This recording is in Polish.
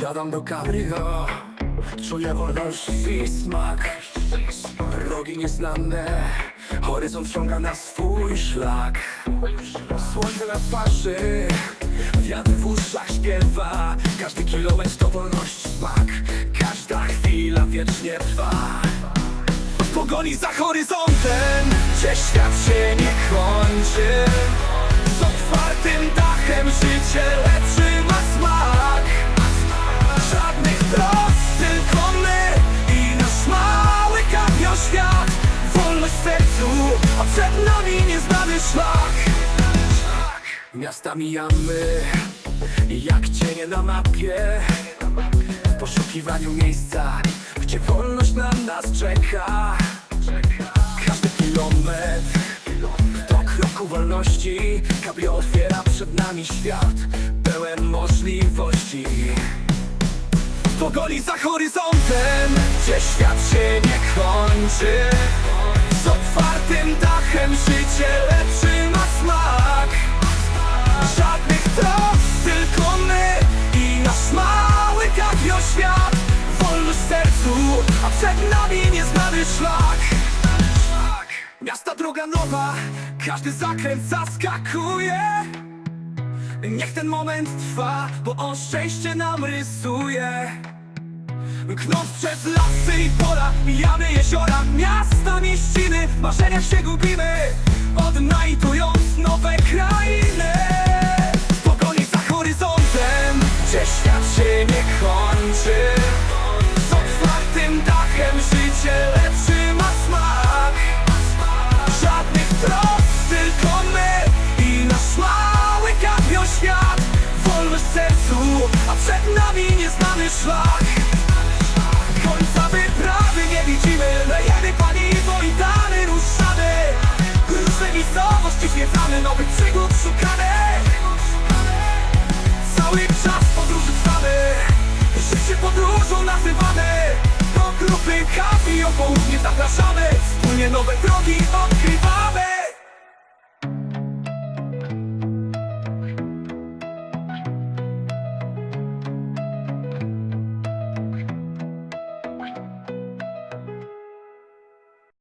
Siadam do cabrio Czuję wolność i smak. Drogi nieznane Horyzont wciąga na swój szlak. Słońce na twarzy Wiatr w uszach śpiewa. Każdy kilometr to wolność smak. Każda chwila wiecznie trwa. W pogoni za horyzontem Gdzie świat się nie kończy Wolność sercu, a przed nami nieznany szlak. Miasta mijamy Jak cienie na mapie. W poszukiwaniu miejsca, gdzie wolność na nas czeka. Każdy kilometr to kroku wolności. Cabrio otwiera przed nami świat pełen możliwości. W pogoni za horyzontem, gdzie świat się nie kończy życie lepszy ma smak. Żadnych trosk, tylko my i nasz mały kabio świat Wolność sercu, a przed nami nieznany szlak. Miasta droga nowa, każdy zakręt zaskakuje. Niech ten moment trwa, bo on szczęście nam rysuje. Knąc przez lasy i pola, mijamy jeziora, miasta, mieściny W marzeniach się gubimy, odnajdując nowe krainy. W pogoni za horyzontem, gdzie świat się nie kończy. Z otwartym dachem życie lepszy ma smak. Żadnych trosk, tylko my i nasz mały kabio świat Wolność sercu, a przed nami nieznany szlak nazywamy Do grupy kapi o południe zapraszamy. Wspólnie nowe drogi odkrywamy